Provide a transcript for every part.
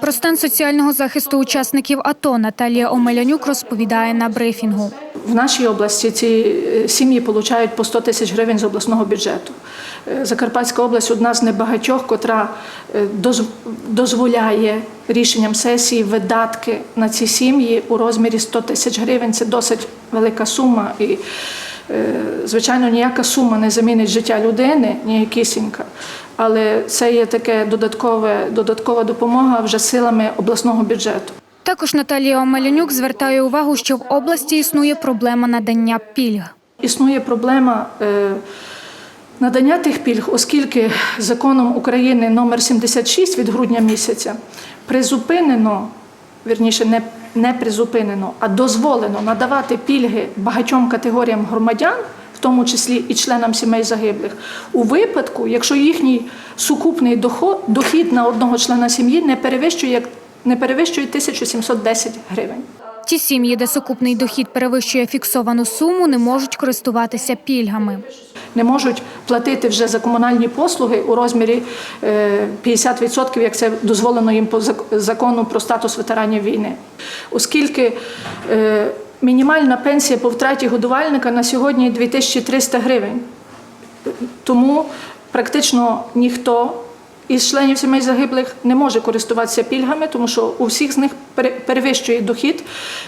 Про стан соціального захисту учасників АТО Наталія Омелянюк розповідає на брифінгу. В нашій області ці е, сім'ї отримують по 100 тисяч гривень з обласного бюджету. Е, Закарпатська область одна з небагатьох, котра е, дозволяє рішенням сесії видатки на ці сім'ї у розмірі 100 тисяч гривень. Це досить велика сума. І, звичайно, ніяка сума не замінить життя людини, ніякісінька. Але це є таке додаткове, додаткова допомога вже силами обласного бюджету. Також Наталія Омелянюк звертає увагу, що в області існує проблема надання пільг. Існує проблема е, надання тих пільг, оскільки законом України номер 76 від грудня місяця призупинено, вірніше, не, не призупинено, а дозволено надавати пільги багатьом категоріям громадян, в тому числі і членам сімей загиблих, у випадку, якщо їхній сукупний доход, дохід на одного члена сім'ї не перевищує, не перевищує 1710 гривень. Ті сім'ї, де сукупний дохід перевищує фіксовану суму, не можуть користуватися пільгами. Не можуть платити вже за комунальні послуги у розмірі е, 50%, як це дозволено їм по закону про статус ветеранів війни. Оскільки е, мінімальна пенсія по втраті годувальника на сьогодні 2300 гривень. Тому практично ніхто із членів сімей загиблих не може користуватися пільгами, тому що у всіх з них перевищує дохід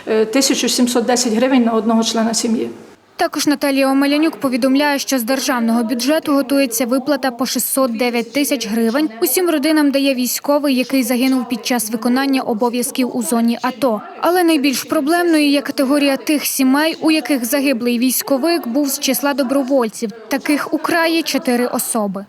е, 1710 гривень на одного члена сім'ї. Також Наталія Омелянюк повідомляє, що з державного бюджету готується виплата по 609 тисяч гривень усім родинам дає військовий, який загинув під час виконання обов'язків у зоні АТО. Але найбільш проблемною є категорія тих сімей, у яких загиблий військовик був з числа добровольців. Таких у краї чотири особи.